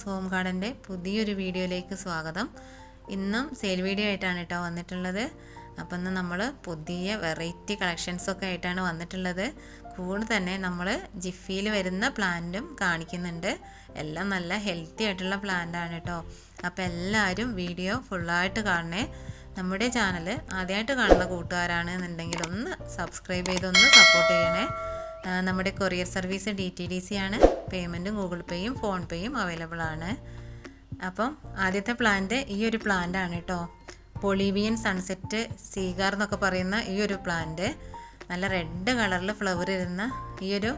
Sheeba's home ഗാർഡന്റെ പുതിയൊരു വീഡിയോയിലേക്ക് സ്വാഗതം. ഇന്നും സെയിൽ വീഡിയോ ആയിട്ടാണ് കേട്ടോ വന്നിട്ടുള്ളത്. അപ്പം ഇന്ന് നമ്മൾ പുതിയ വെറൈറ്റി കളക്ഷൻസൊക്കെ ആയിട്ടാണ് വന്നിട്ടുള്ളത്. കൂടെ തന്നെ നമ്മൾ ജിഫിയിൽ വരുന്ന പ്ലാന്റും കാണിക്കുന്നുണ്ട്. എല്ലാം നല്ല ഹെൽത്തി ആയിട്ടുള്ള പ്ലാന്റാണ് കേട്ടോ. അപ്പോൾ എല്ലാവരും വീഡിയോ ഫുള്ളായിട്ട് കാണണേ. നമ്മുടെ ചാനൽ ആദ്യമായിട്ട് കാണുന്ന കൂട്ടുകാരാണ് എന്നുണ്ടെങ്കിൽ ഒന്ന് സബ്സ്ക്രൈബ് ചെയ്തൊന്ന് സപ്പോർട്ട് ചെയ്യണേ. നമ്മുടെ courier service D T D C ആണ്. പേയ്മെന്റും ഗൂഗിൾ പേയും ഫോൺ പേയും അവൈലബിൾ ആണ്. അപ്പം ആദ്യത്തെ പ്ലാന്റ് ഈ ഒരു പ്ലാന്റ് ആണ് കേട്ടോ പൊളീവിയൻ സൺസെറ്റ് സീഗാർ എന്നൊക്കെ പറയുന്ന ഈ ഒരു പ്ലാന്റ് നല്ല റെഡ് കളറിൽ ഫ്ലവർ ഇരുന്ന ഈ ഒരു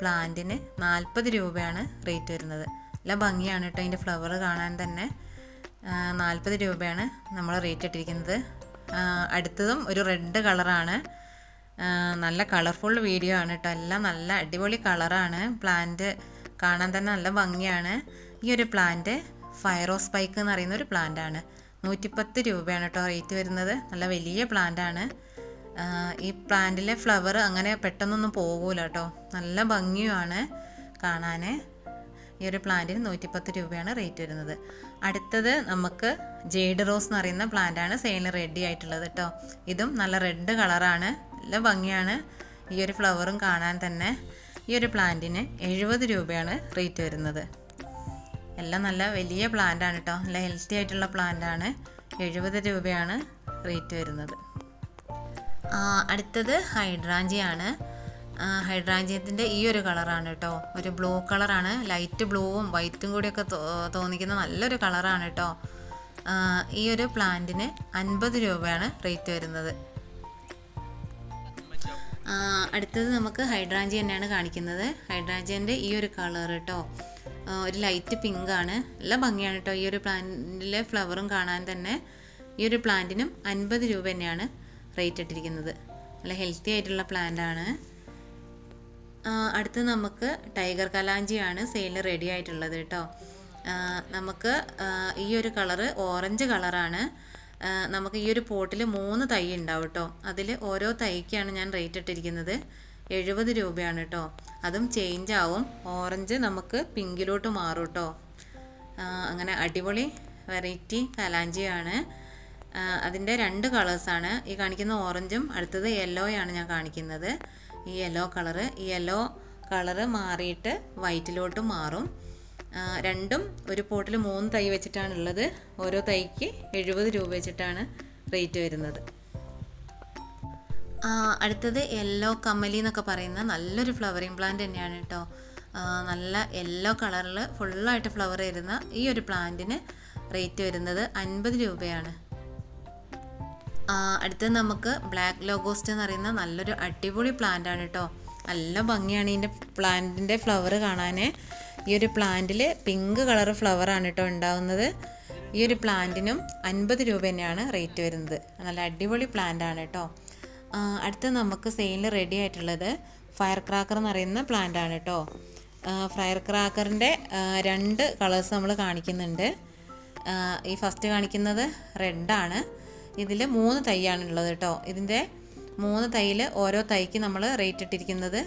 പ്ലാന്റിന് നാൽപ്പത് രൂപയാണ് റേറ്റ് വരുന്നത്. നല്ല ഭംഗിയാണ് കേട്ടോ അതിന്റെ ഫ്ലവർ കാണാൻ തന്നെ. നാൽപ്പത് രൂപയാണ് നമ്മൾ റേറ്റ് ഇട്ടിരിക്കുന്നത്. അടുത്തതും ഒരു റെഡ് കളറാണ് നല്ല കളർഫുൾ വീഡിയോ ആണ് കേട്ടോ എല്ലാം നല്ല അടിപൊളി കളറാണ് പ്ലാന്റ് കാണാൻ തന്നെ നല്ല ഭംഗിയാണ്. ഈ ഒരു പ്ലാന്റ് ഫയറോ സ്പൈക്ക് എന്ന് പറയുന്ന ഒരു പ്ലാന്റ് ആണ്. നൂറ്റിപ്പത്ത് രൂപയാണ് കേട്ടോ റേറ്റ് വരുന്നത്. നല്ല വലിയ പ്ലാന്റ് ആണ്. ഈ പ്ലാന്റിലെ ഫ്ലവർ അങ്ങനെ പെട്ടെന്നൊന്നും പോകൂല കേട്ടോ. നല്ല ഭംഗിയുമാണ് കാണാൻ ഈ ഒരു പ്ലാന്റിന് നൂറ്റിപ്പത്ത് രൂപയാണ് റേറ്റ് വരുന്നത്. അടുത്തത് നമുക്ക് ജെയ്ഡ് റോസ് എന്ന് പറയുന്ന പ്ലാന്റാണ് സെയിലിന് റെഡി ആയിട്ടുള്ളത് കേട്ടോ. ഇതും നല്ല റെഡ് കളറാണ് നല്ല ഭംഗിയാണ് ഈ ഒരു ഫ്ലവറും കാണാൻ തന്നെ. ഈ ഒരു പ്ലാന്റിന് എഴുപത് രൂപയാണ് റേറ്റ് വരുന്നത്. എല്ലാം നല്ല വലിയ പ്ലാന്റാണ് കേട്ടോ നല്ല ഹെൽത്തി ആയിട്ടുള്ള പ്ലാന്റാണ് എഴുപത് രൂപയാണ് റേറ്റ് വരുന്നത്. അടുത്തത് ഹൈഡ്രാഞ്ചിയാണ് ഹൈഡ്രാഞ്ചിയത്തിന്റെ ഈ ഒരു കളറാണ് കേട്ടോ ഒരു ബ്ലൂ കളറാണ് ലൈറ്റ് ബ്ലൂവും വൈറ്റും കൂടിയൊക്കെ തോന്നിക്കുന്ന നല്ലൊരു കളറാണ് കേട്ടോ ഈ ഒരു പ്ലാന്റിന് അൻപത് രൂപയാണ് റേറ്റ് വരുന്നത്. അടുത്തത് നമുക്ക് ഹൈഡ്രാഞ്ചി തന്നെയാണ് കാണിക്കുന്നത്. ഹൈഡ്രാഞ്ചിന്റെ ഈ ഒരു കളർ കേട്ടോ ഒരു ലൈറ്റ് പിങ്ക് ആണ്. നല്ല ഭംഗിയാണ് കേട്ടോ ഈ ഒരു പ്ലാന്റിലെ ഫ്ലവറും കാണാൻ തന്നെ. ഈ ഒരു പ്ലാന്റിനും അൻപത് രൂപ തന്നെയാണ് റേറ്റ് ഇട്ടിരിക്കുന്നത്. നല്ല ഹെൽത്തി ആയിട്ടുള്ള പ്ലാന്റ് ആണ്. ആ, അടുത്ത് നമുക്ക് ടൈഗർ കലാഞ്ചിയാണ് സെയിൽ റെഡി ആയിട്ടുള്ളത് കേട്ടോ നമുക്ക് ഈ ഒരു കളറ് ഓറഞ്ച് കളറാണ്. നമുക്ക് ഈ ഒരു പോട്ടിൽ മൂന്ന് തൈ ഉണ്ടാവും കേട്ടോ. അതിൽ ഓരോ തൈക്കാണ് ഞാൻ റേറ്റ് ഇട്ടിരിക്കുന്നത്. എഴുപത് രൂപയാണ് കേട്ടോ. അതും ചേഞ്ച് ആവും. ഓറഞ്ച് നമുക്ക് പിങ്കിലോട്ട് മാറും കേട്ടോ. അങ്ങനെ അടിപൊളി വെറൈറ്റി കലാഞ്ചിയാണ്. അതിന്റെ രണ്ട് കളേഴ്സാണ് ഈ കാണിക്കുന്ന ഓറഞ്ചും അടുത്തത് യെല്ലോയാണ് ഞാൻ കാണിക്കുന്നത്. ഈ യെല്ലോ കളറ് ഈ യെല്ലോ കളറ് മാറിയിട്ട് വൈറ്റിലോട്ട് മാറും. രണ്ടും ഒരു പോട്ടിൽ മൂന്ന് തൈ വെച്ചിട്ടാണുള്ളത്. ഓരോ തൈക്ക് എഴുപത് രൂപ വെച്ചിട്ടാണ് റേറ്റ് വരുന്നത്. അടുത്തത് യെല്ലോ കമ്മലി എന്നൊക്കെ പറയുന്ന നല്ലൊരു ഫ്ലവറിങ് പ്ലാന്റ് തന്നെയാണ് കേട്ടോ. നല്ല യെല്ലോ കളറിൽ ഫുള്ളായിട്ട് ഫ്ലവർ വരുന്ന ഈ ഒരു പ്ലാന്റിന് റേറ്റ് വരുന്നത് അൻപത് രൂപയാണ്. അടുത്തത് നമുക്ക് ബ്ലാക്ക് ലോഗോസ്റ്റ് എന്ന് പറയുന്ന നല്ലൊരു അടിപൊളി പ്ലാന്റ് ആണ് കേട്ടോ. നല്ല ഭംഗിയാണ് ഇതിന്റെ പ്ലാന്റിന്റെ ഫ്ലവർ കാണാൻ ഈ ഒരു പ്ലാന്റിൽ പിങ്ക് കളർ ഫ്ലവറാണ് കേട്ടോ ഉണ്ടാവുന്നത്. ഈ ഒരു പ്ലാന്റിനും അൻപത് രൂപ തന്നെയാണ് റേറ്റ് വരുന്നത്. നല്ല അടിപൊളി പ്ലാന്റ് ആണ് കേട്ടോ അടുത്ത നമുക്ക് സെയിലിൽ റെഡി ആയിട്ടുള്ളത് ഫയർ ക്രാക്കർ എന്ന് പറയുന്ന പ്ലാന്റ് ആണ് കേട്ടോ ഫയർ ക്രാക്കറിന്റെ രണ്ട് കളേഴ്സ് നമ്മൾ കാണിക്കുന്നുണ്ട്. ഈ ഫസ്റ്റ് കാണിക്കുന്നത് റെഡാണ് ഇതിൽ മൂന്ന് തൈയാണ് ഉള്ളത് കേട്ടോ ഇതിന്റെ മൂന്ന് തൈയിൽ ഓരോ തൈക്ക് നമ്മൾ റേറ്റ് ഇട്ടിരിക്കുന്നത്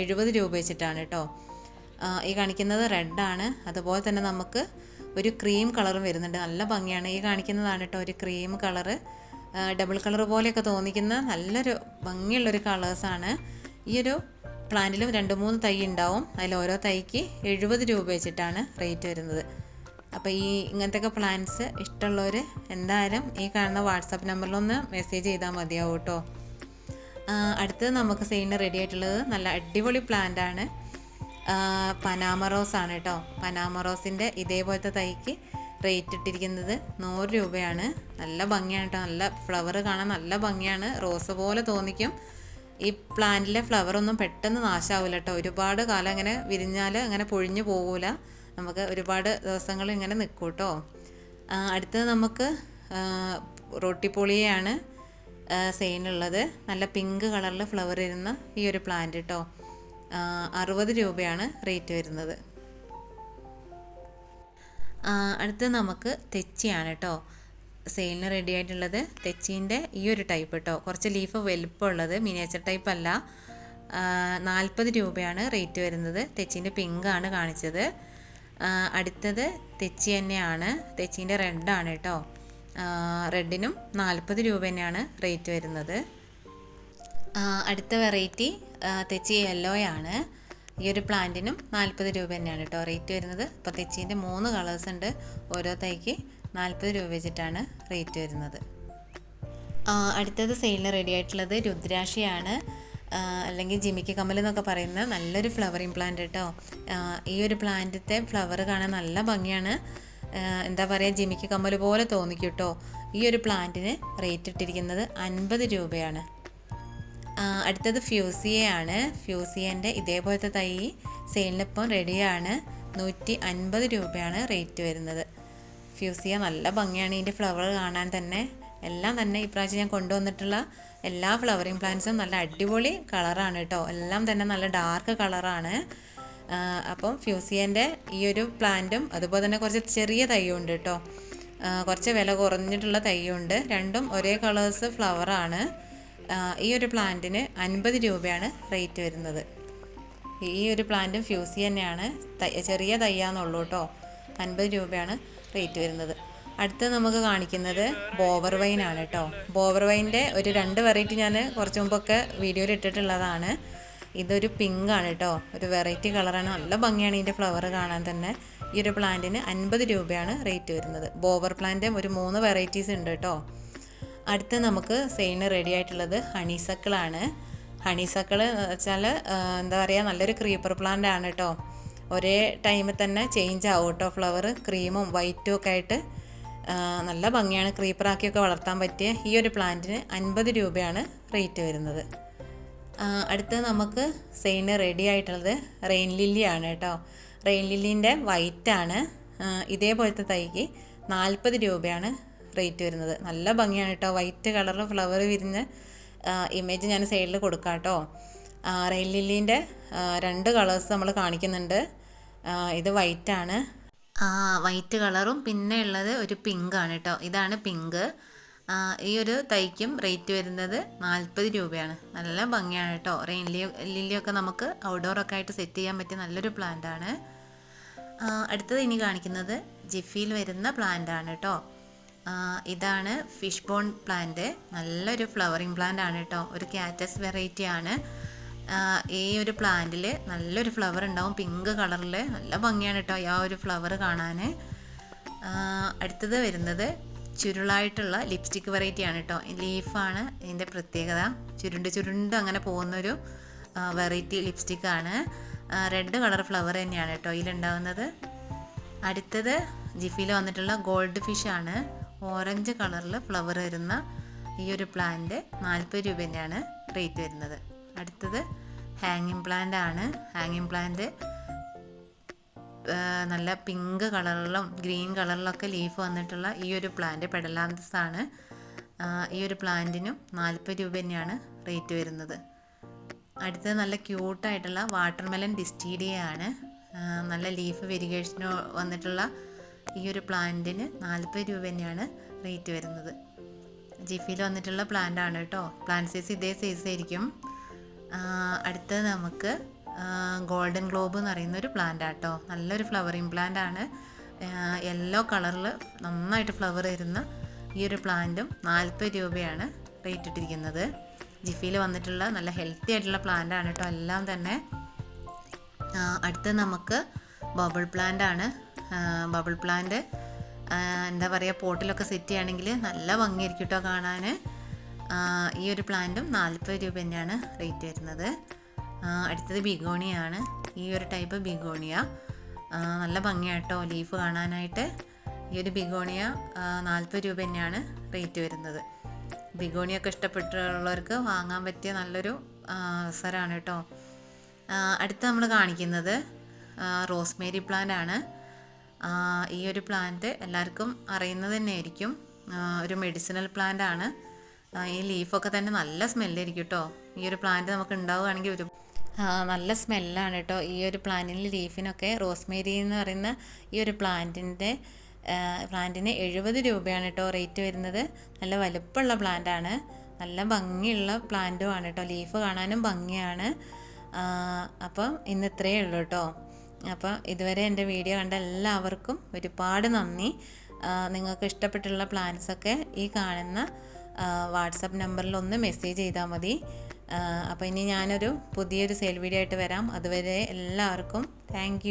എഴുപത് രൂപ വെച്ചിട്ടാണ് കേട്ടോ ഈ കാണിക്കുന്നത് റെഡാണ് അതുപോലെ തന്നെ നമുക്ക് ഒരു ക്രീം കളറും വരുന്നുണ്ട്. നല്ല ഭംഗിയാണ്. ഈ കാണിക്കുന്നതാണ് കേട്ടോ ഒരു ക്രീം കളറ് ഡബിൾ കളർ പോലെയൊക്കെ തോന്നിക്കുന്ന നല്ലൊരു ഭംഗിയുള്ളൊരു കളേഴ്സാണ് ഈ ഒരു പ്ലാന്റിലും രണ്ട് മൂന്ന് തൈ ഉണ്ടാവും. അതിൽ ഓരോ തൈക്ക് എഴുപത് രൂപ വെച്ചിട്ടാണ് റേറ്റ് വരുന്നത്. അപ്പോൾ ഈ ഇങ്ങനത്തെയൊക്കെ പ്ലാൻസ് ഇഷ്ടമുള്ളവർ എന്തായാലും ഈ കാണുന്ന വാട്സാപ്പ് നമ്പറിലൊന്ന് മെസ്സേജ് ചെയ്താൽ മതിയാവും കേട്ടോ. അടുത്തത് നമുക്ക് സെയിലിന് റെഡി ആയിട്ടുള്ളത് നല്ല അടിപൊളി പ്ലാന്റ് ആണ്. പനാമ റോസ് ആണ് കേട്ടോ. പനാമറോസിന്റെ ഇതേപോലത്തെ തൈക്ക് റേറ്റ് ഇട്ടിരിക്കുന്നത് നൂറ് രൂപയാണ്. നല്ല ഭംഗിയാണ് കേട്ടോ. നല്ല ഫ്ലവർ കാണാൻ നല്ല ഭംഗിയാണ്. റോസ് പോലെ തോന്നിക്കും. ഈ പ്ലാന്റിലെ ഫ്ലവർ ഒന്നും പെട്ടെന്ന് നാശാവില്ല കേട്ടോ. ഒരുപാട് കാലം ഇങ്ങനെ വിരിഞ്ഞാൽ അങ്ങനെ പൊഴിഞ്ഞു പോകൂല. നമുക്ക് ഒരുപാട് ദിവസങ്ങൾ ഇങ്ങനെ നിൽക്കും കേട്ടോ. അടുത്തത് നമുക്ക് റൊട്ടിപ്പൊളിയാണ് സെയിനുള്ളത് നല്ല പിങ്ക് കളറിൽ ഫ്ലവർ ഇരുന്ന ഈ ഒരു പ്ലാന്റ് കേട്ടോ. അറുപത് രൂപയാണ് റേറ്റ് വരുന്നത്. അടുത്ത് നമുക്ക് തെച്ചിയാണ് കേട്ടോ സെയിലിന് റെഡി ആയിട്ടുള്ളത് തെച്ചീന്റെ ഈ ഒരു ടൈപ്പ് കേട്ടോ കുറച്ച് ലീഫ് വലുപ്പമുള്ളത് മിനിയേച്ചർ ടൈപ്പ് അല്ല. നാൽപ്പത് രൂപയാണ് റേറ്റ് വരുന്നത്. തെച്ചീന്റെ പിങ്കാണ് കാണിച്ചത്. അടുത്തത് തെച്ചി തന്നെയാണ്. തെച്ചീന്റെ റെഡാണ് കേട്ടോ റെഡിനും നാൽപ്പത് രൂപ തന്നെയാണ് റേറ്റ് വരുന്നത്. അടുത്ത വെറൈറ്റി തെച്ചി യെല്ലോയാണ് ഈ ഒരു പ്ലാന്റിനും നാൽപ്പത് രൂപ തന്നെയാണ് കേട്ടോ റേറ്റ് വരുന്നത്. അപ്പോൾ തെച്ചീന്റെ മൂന്ന് കളേഴ്സ് ഉണ്ട്. ഓരോ തൈക്ക് നാൽപ്പത് രൂപ വെച്ചിട്ടാണ് റേറ്റ് വരുന്നത്. അടുത്തത് സെയിലിന് റെഡി ആയിട്ടുള്ളത് രുദ്രാക്ഷിയാണ്. അല്ലെങ്കിൽ ജിമിക്ക് കമ്മൽ എന്നൊക്കെ പറയുന്ന നല്ലൊരു ഫ്ലവറിങ് പ്ലാന്റ് കേട്ടോ ഈ ഒരു പ്ലാന്റത്തെ ഫ്ലവർ കാണാൻ നല്ല ഭംഗിയാണ്. എന്താ പറയുക ജിമിക്ക് കമ്മൽ പോലെ തോന്നിക്കും കേട്ടോ ഈ ഒരു പ്ലാന്റിന് റേറ്റ് ഇട്ടിരിക്കുന്നത് അൻപത് രൂപയാണ്. അടുത്തത് ഫ്യൂസിയയാണ് ഫ്യൂസിയന്റെ ഇതേപോലത്തെ തൈ സെയിലിനിപ്പം റെഡിയാണ് നൂറ്റി അൻപത് രൂപയാണ് റേറ്റ് വരുന്നത്. ഫ്യൂസിയ നല്ല ഭംഗിയാണ്. ഇതിന്റെ ഫ്ലവർ കാണാൻ തന്നെ. എല്ലാം തന്നെ ഇപ്രാവശ്യം ഞാൻ കൊണ്ടുവന്നിട്ടുള്ള എല്ലാ ഫ്ലവറിങ് പ്ലാന്റ്സും നല്ല അടിപൊളി കളറാണ് കേട്ടോ എല്ലാം തന്നെ നല്ല ഡാർക്ക് കളറാണ് അപ്പം ഫ്യൂസിയന്റെ ഈ ഒരു പ്ലാന്റും അതുപോലെ തന്നെ കുറച്ച് ചെറിയ തൈയുണ്ട് കേട്ടോ കുറച്ച് വില കുറഞ്ഞിട്ടുള്ള തൈയുണ്ട്. രണ്ടും ഒരേ കളേഴ്സ് ഫ്ലവറാണ് ഈ ഒരു പ്ലാന്റിന് അൻപത് രൂപയാണ് റേറ്റ് വരുന്നത്. ഈ ഒരു പ്ലാന്റും ഫ്യൂസി തന്നെയാണ്. ചെറിയ തയ്യാന്നുള്ളൂ കേട്ടോ. അൻപത് രൂപയാണ് റേറ്റ് വരുന്നത്. അടുത്ത് നമുക്ക് കാണിക്കുന്നത് ബോവർ വൈൻ ആണ് കേട്ടോ. ബോവർ വൈന്റെ ഒരു രണ്ട് വെറൈറ്റി ഞാൻ കുറച്ച് മുമ്പൊക്കെ വീഡിയോയിൽ ഇട്ടിട്ടുള്ളതാണ്. ഇതൊരു പിങ്ക് ആണ് കേട്ടോ. ഒരു വെറൈറ്റി കളറാണ്. നല്ല ഭംഗിയാണ് ഇതിന്റെ ഫ്ലവർ കാണാൻ തന്നെ. ഈ ഒരു പ്ലാന്റിന് അൻപത് രൂപയാണ് റേറ്റ് വരുന്നത്. ബോവർ പ്ലാന്റ് ഒരു മൂന്ന് വെറൈറ്റീസ് ഉണ്ട് കേട്ടോ. അടുത്ത് നമുക്ക് സെയിന് റെഡി ആയിട്ടുള്ളത് ഹണീസക്കിളാണ്. ഹണീസക്കിൾ വെച്ചാൽ എന്താ പറയുക നല്ലൊരു ക്രീപ്പർ പ്ലാന്റ് ആണ് കേട്ടോ ഒരേ ടൈമിൽ തന്നെ ചേഞ്ച് ആവും കേട്ടോ ഫ്ലവർ ക്രീമും വൈറ്റും ഒക്കെ ആയിട്ട് നല്ല ഭംഗിയാണ് ക്രീപ്പറാക്കിയൊക്കെ വളർത്താൻ പറ്റിയ ഈ ഒരു പ്ലാന്റിന് അൻപത് രൂപയാണ് റേറ്റ് വരുന്നത്. അടുത്ത നമുക്ക് സെയിന് റെഡി ആയിട്ടുള്ളത് റെയിൻ ലില്ലി ആണ് കേട്ടോ റെയിൻ ലില്ലിന്റെ വൈറ്റാണ് ഇതേപോലത്തെ തൈക്ക് നാൽപ്പത് രൂപയാണ് റേറ്റ് വരുന്നത്. നല്ല ഭംഗിയാണ് കേട്ടോ. വൈറ്റ് കളറിൽ ഫ്ലവർ വിരിഞ്ഞ് ഇമേജ് ഞാൻ സൈഡിൽ കൊടുക്കാം കേട്ടോ. റെയിൽ ലില്ലീന്റെ രണ്ട് കളേഴ്സ് നമ്മൾ കാണിക്കുന്നുണ്ട്. ഇത് വൈറ്റാണ് വൈറ്റ് കളറും പിന്നെ ഉള്ളത് ഒരു പിങ്ക് ആണ് കേട്ടോ. ഇതാണ് പിങ്ക് ഈ ഒരു തൈക്കും റേറ്റ് വരുന്നത് നാൽപ്പത് രൂപയാണ്. നല്ല ഭംഗിയാണ് കേട്ടോ. റെയിൻ ലില്ലിയൊക്കെ നമുക്ക് ഔട്ട്ഡോറൊക്കെ ആയിട്ട് സെറ്റ് ചെയ്യാൻ പറ്റിയ നല്ലൊരു പ്ലാന്റ് ആണ്. അടുത്തത് ഇനി കാണിക്കുന്നത് ജിഫിയിൽ വരുന്ന പ്ലാന്റ് ആണ് കേട്ടോ. ഇതാണ് ഫിഷ് ബോൺ പ്ലാന്റ് നല്ലൊരു ഫ്ലവറിങ് പ്ലാന്റ് ആണ് കേട്ടോ ഒരു കാറ്റസ് വെറൈറ്റി ആണ്. ഈ ഒരു പ്ലാന്റിൽ നല്ലൊരു ഫ്ലവർ ഉണ്ടാവും. പിങ്ക് കളറിൽ നല്ല ഭംഗിയാണ് കേട്ടോ ആ ഒരു ഫ്ലവർ കാണാൻ. അടുത്തത് വരുന്നത് ചുരുളായിട്ടുള്ള ലിപ്സ്റ്റിക് വെറൈറ്റി ആണ് കേട്ടോ ലീഫാണ് ഇതിന്റെ പ്രത്യേകത. ചുരുണ്ട് ചുരുണ്ട് അങ്ങനെ പോകുന്നൊരു വെറൈറ്റി ലിപ്സ്റ്റിക് ആണ്. റെഡ് കളർ ഫ്ലവർ തന്നെയാണ് കേട്ടോ ഇതിലുണ്ടാവുന്നത്. അടുത്തത് ജിഫിയിൽ വന്നിട്ടുള്ള ഗോൾഡ് ഫിഷ് ആണ്. ഓറഞ്ച് കളറിൽ ഫ്ലവർ വരുന്ന ഈ ഒരു പ്ലാന്റ് നാൽപ്പത് രൂപ തന്നെയാണ് റേറ്റ് വരുന്നത്. അടുത്തത് ഹാങ്ങിങ് പ്ലാന്റ് ആണ്. ഹാങ്ങിങ് പ്ലാന്റ് നല്ല പിങ്ക് കളറിലും ഗ്രീൻ കളറിലൊക്കെ ലീഫ് വന്നിട്ടുള്ള ഈ ഒരു പ്ലാന്റ് പെഡലാന്തസ് ആണ് ഈ ഒരു പ്ലാന്റിനും നാൽപ്പത് രൂപ തന്നെയാണ് റേറ്റ് വരുന്നത്. അടുത്തത് നല്ല ക്യൂട്ടായിട്ടുള്ള വാട്ടർമെലൻ ഡിസ്റ്റീഡിയ ആണ്. നല്ല ലീഫ് വെരിഗേഷനോ വന്നിട്ടുള്ള ഈ ഒരു പ്ലാന്റിന് നാൽപ്പത് രൂപ തന്നെയാണ് റേറ്റ് വരുന്നത്. ജിഫിയിൽ വന്നിട്ടുള്ള പ്ലാന്റ് ആണ് കേട്ടോ. പ്ലാന്റ് സൈസ് ഇതേ സൈസ് ആയിരിക്കും. അടുത്തത് നമുക്ക് ഗോൾഡൻ ഗ്ലോബ് എന്ന് പറയുന്ന ഒരു പ്ലാന്റ് ആട്ടോ നല്ലൊരു ഫ്ലവറിങ് പ്ലാന്റ് ആണ്. യെല്ലോ കളറിൽ നന്നായിട്ട് ഫ്ലവർ വരുന്ന ഈ ഒരു പ്ലാന്റും നാൽപ്പത് രൂപയാണ് റേറ്റ് ഇട്ടിരിക്കുന്നത്. ജിഫിയിൽ വന്നിട്ടുള്ള നല്ല ഹെൽത്തി ആയിട്ടുള്ള പ്ലാന്റ് ആണ് കേട്ടോ. എല്ലാം തന്നെ. അടുത്ത നമുക്ക് ബബിൾ പ്ലാന്റ് ആണ്. ബബിൾ പ്ലാന്റ് എന്താ പറയുക പോട്ടിലൊക്കെ സെറ്റ് ചെയ്യുകയാണെങ്കിൽ നല്ല ഭംഗിയായിരിക്കും കേട്ടോ കാണാൻ ഈ ഒരു പ്ലാന്റും നാൽപ്പത് രൂപ തന്നെയാണ് റേറ്റ് വരുന്നത്. അടുത്തത് ബിഗോണിയാണ്. ഈ ഒരു ടൈപ്പ് ബിഗോണിയ. നല്ല ഭംഗിയാട്ടോ ലീഫ് കാണാനായിട്ട്. ഈ ഒരു ബിഗോണിയ നാൽപ്പത് രൂപ തന്നെയാണ് റേറ്റ് വരുന്നത്. ബിഗോണിയൊക്കെ ഇഷ്ടപ്പെട്ടുള്ളവർക്ക് വാങ്ങാൻ പറ്റിയ നല്ലൊരു അവസരമാണ് കേട്ടോ. അടുത്ത് നമ്മൾ കാണിക്കുന്നത് റോസ്മേരി പ്ലാന്റ് ആണ്. ഈ ഒരു പ്ലാന്റ് എല്ലാവർക്കും അറിയുന്നത് തന്നെയായിരിക്കും. ആയിരിക്കും ഒരു മെഡിസിനൽ പ്ലാന്റ് ആണ്. ഈ ലീഫൊക്കെ തന്നെ നല്ല സ്മെല്ലായിരിക്കും കേട്ടോ ഈ ഒരു പ്ലാന്റ് നമുക്ക് ഉണ്ടാവുകയാണെങ്കിൽ ഒരു നല്ല സ്മെല്ലാണ് കേട്ടോ ഈ ഒരു പ്ലാന്റിന്റെ ലീഫിനൊക്കെ റോസ്മേരി എന്ന് പറയുന്ന ഈ ഒരു പ്ലാന്റിന്റെ പ്ലാന്റിന് എഴുപത് രൂപയാണ് കേട്ടോ റേറ്റ് വരുന്നത്. നല്ല വലുപ്പമുള്ള പ്ലാന്റാണ് നല്ല ഭംഗിയുള്ള പ്ലാന്റുമാണ് കേട്ടോ ലീഫ് കാണാനും ഭംഗിയാണ്. അപ്പം ഇന്ന് ഇത്രയേ ഉള്ളൂ കേട്ടോ അപ്പോൾ ഇതുവരെ എന്റെ വീഡിയോ കണ്ട എല്ലാവർക്കും ഒരുപാട് നന്ദി. നിങ്ങൾക്ക് ഇഷ്ടപ്പെട്ടുള്ള പ്ലാൻസൊക്കെ ഈ കാണുന്ന വാട്സപ്പ് നമ്പറിൽ ഒന്ന് മെസ്സേജ് ചെയ്താൽ മതി. അപ്പോൾ ഇനി ഞാനൊരു പുതിയൊരു സെയിൽ വീഡിയോ ആയിട്ട് വരാം. അതുവരെ എല്ലാവർക്കും താങ്ക്